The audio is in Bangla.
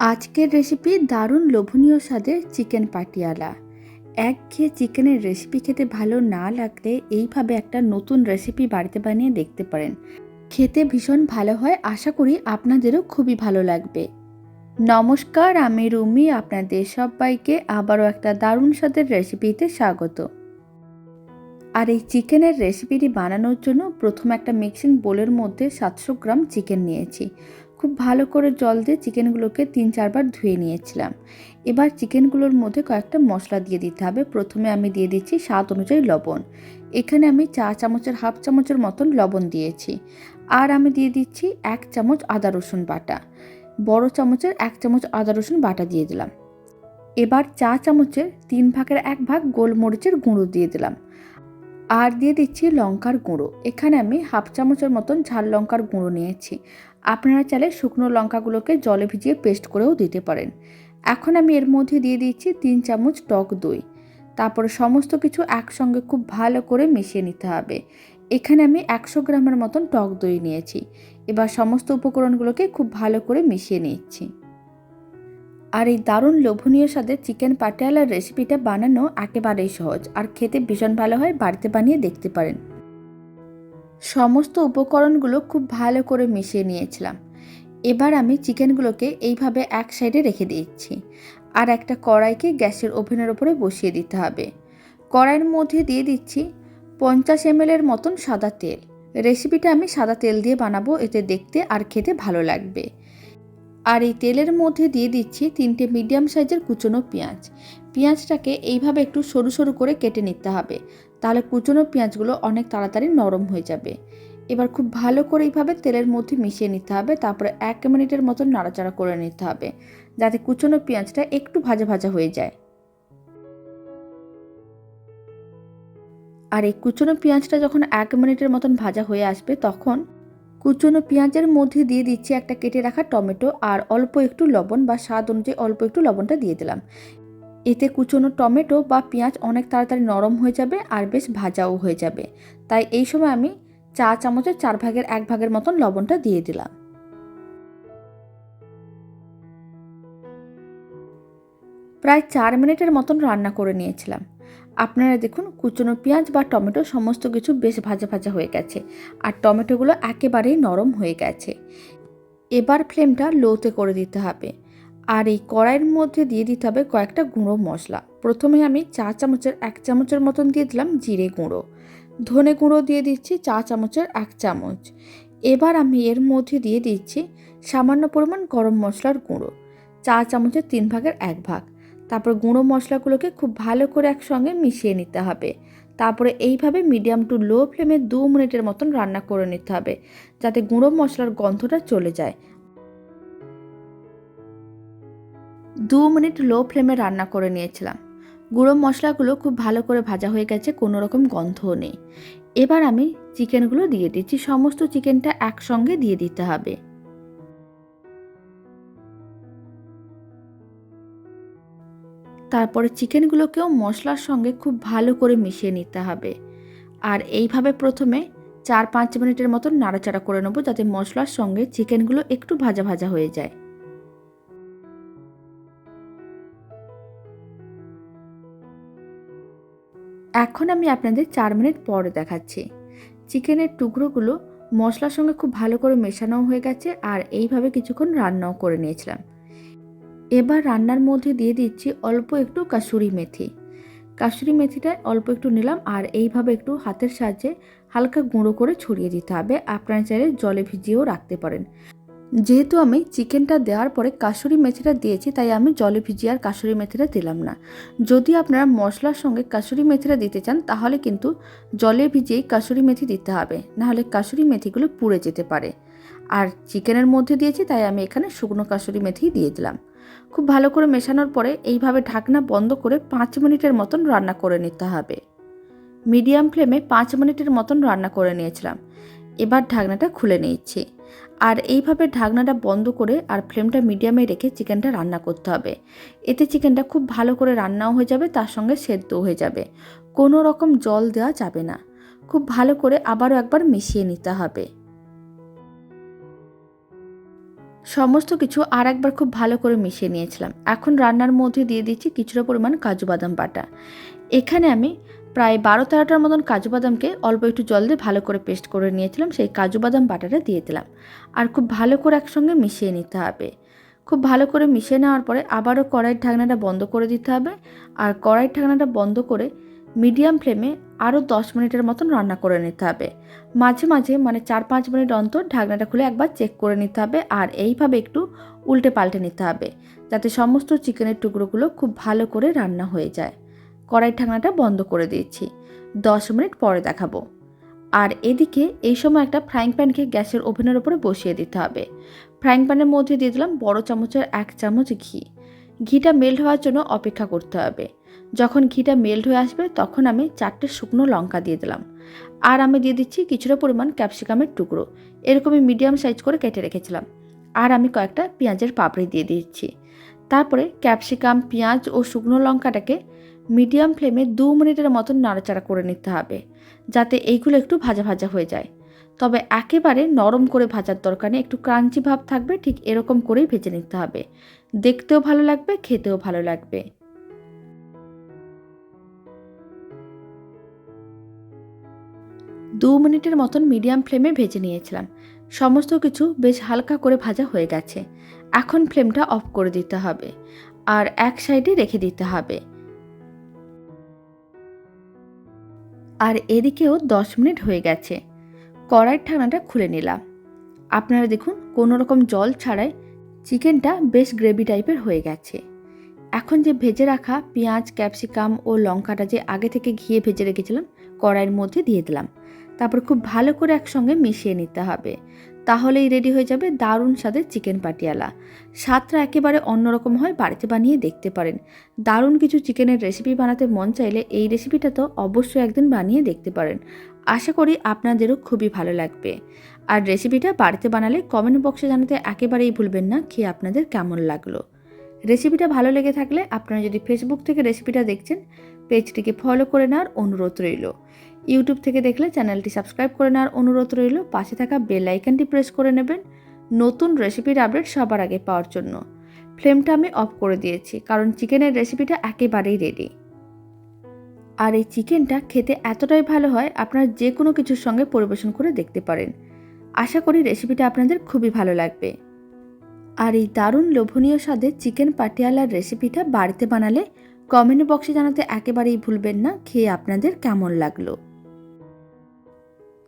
আজকের রেসিপি দারুণ লোভনীয় স্বাদের চিকেন পাটিয়ালা। এক একঘেয়ে চিকেনের রেসিপি খেতে ভালো না লাগলে এইভাবে একটা নতুন রেসিপি বাড়িতে বানিয়ে দেখতে পারেন। খেতে ভীষণ ভালো হয়, আশা করি আপনাদেরও খুবই ভালো লাগবে। নমস্কার, আমি রুমি, আপনাদের সবাইকে আবারও একটা দারুণ স্বাদের রেসিপিতে স্বাগত। আর এই চিকেনের রেসিপিটি বানানোর জন্য প্রথমে একটা মিক্সিং বোলের মধ্যে সাতশো গ্রাম চিকেন নিয়েছি। খুব ভালো করে জল দিয়ে চিকেনগুলোকে তিন চারবার ধুয়ে নিয়েছিলাম। এবার চিকেনগুলোর মধ্যে কয়েকটা মশলা দিয়ে দিতে হবে। প্রথমে আমি দিয়ে দিচ্ছি স্বাদ অনুযায়ী লবণ। এখানে আমি চা চামচের, হাফ চামচের মতন লবণ দিয়েছি। আর আমি দিয়ে দিচ্ছি এক চামচ আদা রসুন বাটা। বড় চামচের এক চামচ আদা রসুন বাটা দিয়ে দিলাম। এবার চা চামচের তিন ভাগের এক ভাগ গোলমরিচের গুঁড়ো দিয়ে দিলাম। আর দিয়ে দিচ্ছি লঙ্কার গুঁড়ো। এখানে আমি হাফ চামচের মতন ঝাল লঙ্কার গুঁড়ো নিয়েছি। আপনারা চাইলে শুকনো লঙ্কাগুলোকে জলে ভিজিয়ে পেস্ট করেও দিতে পারেন। এখন আমি এর মধ্যে দিয়ে দিচ্ছি তিন চামচ টক দই। তারপরে সমস্ত কিছু একসঙ্গে খুব ভালো করে মিশিয়ে নিতে হবে। এখানে আমি একশো গ্রামের মতন টক দই নিয়েছি। এবার সমস্ত উপকরণগুলোকে খুব ভালো করে মিশিয়ে নিচ্ছি। আর এই দারুণ লোভনীয় স্বাদের চিকেন পাটিয়ালার রেসিপিটা বানানো একেবারেই সহজ আর খেতে ভীষণ ভালো হয় বাড়িতে বানিয়ে দেখতে পারেন। সমস্ত উপকরণগুলো খুব ভালো করে মিশিয়ে নিয়েছিলাম। এবার আমি চিকেনগুলোকে এইভাবে এক সাইডে রেখে দিচ্ছি। আর একটা কড়াইকে গ্যাসের ওভেনের ওপরে বসিয়ে দিতে হবে। কড়াইয়ের মধ্যে দিয়ে দিচ্ছি পঞ্চাশ এম এর মতন সাদা তেল। রেসিপিটা আমি সাদা তেল দিয়ে বানাবো, এতে দেখতে আর খেতে ভালো লাগবে। আর এই তেলের মধ্যে দিয়ে দিচ্ছি তিনটে মিডিয়াম সাইজের কুচনো পেঁয়াজ। পেঁয়াজটাকে এইভাবে একটু সরু সরু করে কেটে নিতে হবে। তাহলে কুচনো পেঁয়াজগুলো অনেক তাড়াতাড়ি নরম হয়ে যাবে। এবার খুব ভালো করে এইভাবে তেলের মধ্যে মিশিয়ে নিতে হবে, তারপরে এক মিনিটের মতো নাড়াচাড়া করে নিতে হবে, যাতে কুচনো পেঁয়াজটা একটু ভাজা ভাজা হয়ে যায়। আর এই কুচনো পেঁয়াজটা যখন এক মিনিটের মতন ভাজা হয়ে আসবে, তখন কুচনো পেঁয়াজের মধ্যে দিয়ে দিচ্ছি একটা কেটে রাখা টমেটো, আর অল্প একটু লবণ বা স্বাদ অনুযায়ী অল্প একটু লবণটা দিয়ে দিলাম। এতে কুচনো টমেটো বা পেঁয়াজ অনেক তাড়াতাড়ি নরম হয়ে যাবে আর বেশ ভাজাও হয়ে যাবে। তাই এই সময় আমি চা চামচের চার ভাগের এক ভাগের মতন লবণটা দিয়ে দিলাম। প্রায় চার মিনিটের মতন রান্না করে নিয়েছিলাম। আপনারা দেখুন, কুচনো পেঁয়াজ বা টমেটো সমস্ত কিছু বেশ ভাজা ভাজা হয়ে গেছে আর টমেটোগুলো একেবারেই নরম হয়ে গেছে। এবার ফ্লেমটা লোতে করে দিতে হবে। আর এই কড়াইয়ের মধ্যে দিয়ে দিতে হবে কয়েকটা গুঁড়ো মশলা। প্রথমে আমি চা চামচের এক চামচের মতন দিয়ে দিলাম জিরে গুঁড়ো। ধনে গুঁড়ো দিয়ে দিচ্ছি চা চামচের এক চামচ। এবার আমি এর মধ্যে দিয়ে দিচ্ছি সামান্য পরিমাণ গরম মশলার গুঁড়ো, চা চামচের তিন ভাগের এক ভাগ। তারপর গুঁড়ো মশলাগুলোকে খুব ভালো করে একসঙ্গে মিশিয়ে নিতে হবে। তারপরে এইভাবে মিডিয়াম টু লো ফ্লেমে দু মিনিটের মতন রান্না করে নিতে হবে, যাতে গুঁড়ো মশলার গন্ধটা চলে যায়। দু মিনিট লো ফ্লেমে রান্না করে নিয়েছিলাম। গুঁড়ো মশলাগুলো খুব ভালো করে ভাজা হয়ে গেছে, কোনো রকম গন্ধও নেই। এবার আমি চিকেনগুলো দিয়ে দিচ্ছি, সমস্ত চিকেনটা একসঙ্গে দিয়ে দিতে হবে। তারপরে চিকেনগুলোকেও মশলার সঙ্গে খুব ভালো করে মিশিয়ে নিতে হবে। আর এইভাবে প্রথমে চার পাঁচ মিনিটের মতন নাড়াচাড়া করে নেব, যাতে মশলার সঙ্গে চিকেনগুলো একটু ভাজা ভাজা হয়ে যায়। এখন আমি আপনাদের চার মিনিট পরে দেখাচ্ছি। চিকেনের টুকরোগুলো মশলার সঙ্গে খুব ভালো করে মেশানো হয়ে গেছে আর এইভাবে কিছুক্ষণ রান্নাও করে নিয়েছিলাম। এবার রান্নার মধ্যে দিয়ে দিচ্ছি অল্প একটু কাসুরি মেথি। কাসুরি মেথিটা অল্প একটু নিলাম আর এইভাবে একটু হাতের সাহায্যে হালকা গুঁড়ো করে ছড়িয়ে দিতে হবে। আপনারা চাইলে জলে ভিজিয়েও রাখতে পারেন। যেহেতু আমি চিকেনটা দেওয়ার পরে কাসুরি মেথিটা দিয়েছি, তাই আমি জলে ভিজিয়ে আর কাসুরি মেথিটা দিলাম না। যদি আপনারা মশলার সঙ্গে কাসুরি মেথিটা দিতে চান, তাহলে কিন্তু জলে ভিজিয়েই কাসুরি মেথি দিতে হবে। নাহলে কাসুরি মেথিগুলো পুড়ে যেতে পারে। আর চিকেনের মধ্যে দিয়েছি, তাই আমি এখানে শুকনো কাসুরি মেথি দিয়ে দিলাম। খুব ভালো করে মেশানোর পরে এইভাবে ঢাকনা বন্ধ করে পাঁচ মিনিটের মতন রান্না করে নিতে হবে। মিডিয়াম ফ্লেমে পাঁচ মিনিটের মতন রান্না করে নিয়েছিলাম। এবার ঢাকনাটা খুলে নিচ্ছি। আর এইভাবে ঢাকনাটা বন্ধ করে আর ফ্লেমটা মিডিয়ামে রেখে চিকেনটা রান্না করতে হবে। এতে চিকেনটা খুব ভালো করে রান্নাও হয়ে যাবে, তার সঙ্গে সেদ্ধও হয়ে যাবে। কোনো রকম জল দেওয়া যাবে না। খুব ভালো করে আবারও একবার মিশিয়ে নিতে হবে। সমস্ত কিছু আর একবার খুব ভালো করে মিশিয়ে নিয়েছিলাম। এখন রান্নার মধ্যে দিয়ে দিচ্ছি কিছুটা পরিমাণ কাজু বাদাম বাটা। এখানে আমি প্রায় বারো তেরোটার মতন কাজু বাদামকে অল্প একটু জল দিয়ে ভালো করে পেস্ট করে নিয়েছিলাম, সেই কাজু বাদাম বাটাটা দিয়ে দিলাম। আর খুব ভালো করে একসঙ্গে মিশিয়ে নিতে হবে। খুব ভালো করে মিশিয়ে নেওয়ার পরে আবারও কড়াইয়ের ঢাকনাটা বন্ধ করে দিতে হবে। আর কড়াইয়ের ঢাকনাটা বন্ধ করে মিডিয়াম ফ্লেমে আরও দশ মিনিটের মতন রান্না করে নিতে হবে। মাঝে মাঝে মানে চার পাঁচ মিনিট অন্তর ঢাকনাটা খুলে একবার চেক করে নিতে হবে আর এইভাবে একটু উল্টে পাল্টে নিতে হবে, যাতে সমস্ত চিকেনের টুকরোগুলো খুব ভালো করে রান্না হয়ে যায়। কড়াই ঢাকনাটা বন্ধ করে দিয়েছি। দশ মিনিট পরে দেখাবো। আর এদিকে এই সময় একটা ফ্রাইং প্যানকে গ্যাসের ওভেনের ওপরে বসিয়ে দিতে হবে। ফ্রাইং প্যানের মধ্যে দিয়ে দিলাম বড় চামচের এক চামচ ঘি। ঘিটা মেল্ট হওয়ার জন্য অপেক্ষা করতে হবে। যখন ঘিটা মেল্ট হয়ে আসবে তখন আমি চারটে শুকনো লঙ্কা দিয়ে দিলাম। আর আমি দিয়ে দিচ্ছি কিছুটা পরিমাণ ক্যাপসিকামের টুকরো। এরকমই মিডিয়াম সাইজ করে কেটে রেখেছিলাম। আর আমি কয়েকটা পেঁয়াজের পাপড়ি দিয়ে দিচ্ছি। তারপরে ক্যাপসিকাম পেঁয়াজ ও শুকনো লঙ্কাটাকে মিডিয়াম ফ্লেমে দু মিনিটের মতন নাড়াচাড়া করে নিতে হবে, যাতে এইগুলো একটু ভাজা ভাজা হয়ে যায়। তবে একেবারে নরম করে ভাজার দরকার নেই, একটু ক্রাঞ্চি ভাব থাকবে, ঠিক এরকম করেই ভেজে নিতে হবে। দেখতেও ভালো লাগবে, খেতেও ভালো লাগবে। দু মিনিটের মতন মিডিয়াম ফ্লেমে ভেজে নিয়েছিলাম। সমস্ত কিছু বেশ হালকা করে ভাজা হয়ে গেছে। এখন ফ্লেমটা অফ করে দিতে হবে, আর এক সাইডে রেখে দিতে হবে। আর এদিকেও দশ মিনিট হয়ে গেছে। কড়াইয়ের ঢাকনাটা খুলে নিলাম। আপনারা দেখুন, কোনো রকম জল ছাড়াই চিকেনটা বেশ গ্রেভি টাইপের হয়ে গেছে। এখন যে ভেজে রাখা পেঁয়াজ, ক্যাপসিকাম ও লঙ্কাটা যে আগে থেকে ঘিয়ে ভেজে রেখেছিলাম, কড়াইয়ের মধ্যে দিয়ে দিলাম। তারপর খুব ভালো করে একসঙ্গে মিশিয়ে নিতে হবে। তাহলেই রেডি হয়ে যাবে দারুণ স্বাদের চিকেন পাটিয়ালা। স্বাদটা একেবারে অন্যরকম হয় বাড়িতে বানিয়ে দেখতে পারেন। দারুণ কিছু চিকেনের রেসিপি বানাতে মন চাইলে এই রেসিপিটা তো অবশ্যই একদিন বানিয়ে দেখতে পারেন। আশা করি আপনাদেরও খুবই ভালো লাগবে। আর রেসিপিটা বাড়িতে বানালে কমেন্ট বক্সে জানাতে একেবারেই ভুলবেন না খেয়ে আপনাদের কেমন লাগল। রেসিপিটা ভালো লেগে থাকলে আপনারা যদি ফেসবুক থেকে রেসিপিটা দেখছেন পেজটিকে ফলো করে নেওয়ার অনুরোধ রইল। ইউটিউব থেকে দেখলে চ্যানেলটি সাবস্ক্রাইব করে নেওয়ার অনুরোধ রইল। পাশে থাকা বেল আইকনটি প্রেস করে নেবেন। নতুন রেসিপির আপডেট সবার আগে পাওয়ার জন্য। ফ্লেমটা আমি অফ করে দিয়েছি, কারণ চিকেনের রেসিপিটা একেবারেই রেডি আর এই চিকেনটা খেতে এতটাই ভালো হয়, আপনারা যে কোনো কিছুর সঙ্গে পরিবেশন করে দেখতে পারেন। আশা করি রেসিপিটা আপনাদের খুবই ভালো লাগবে। আর এই দারুণ লোভনীয় স্বাদের চিকেন পাটিয়ালার রেসিপিটা বাড়িতে বানালে কমেন্ট বক্সে জানাতে একেবারেই ভুলবেন না। খেয়ে আপনাদের কেমন লাগল?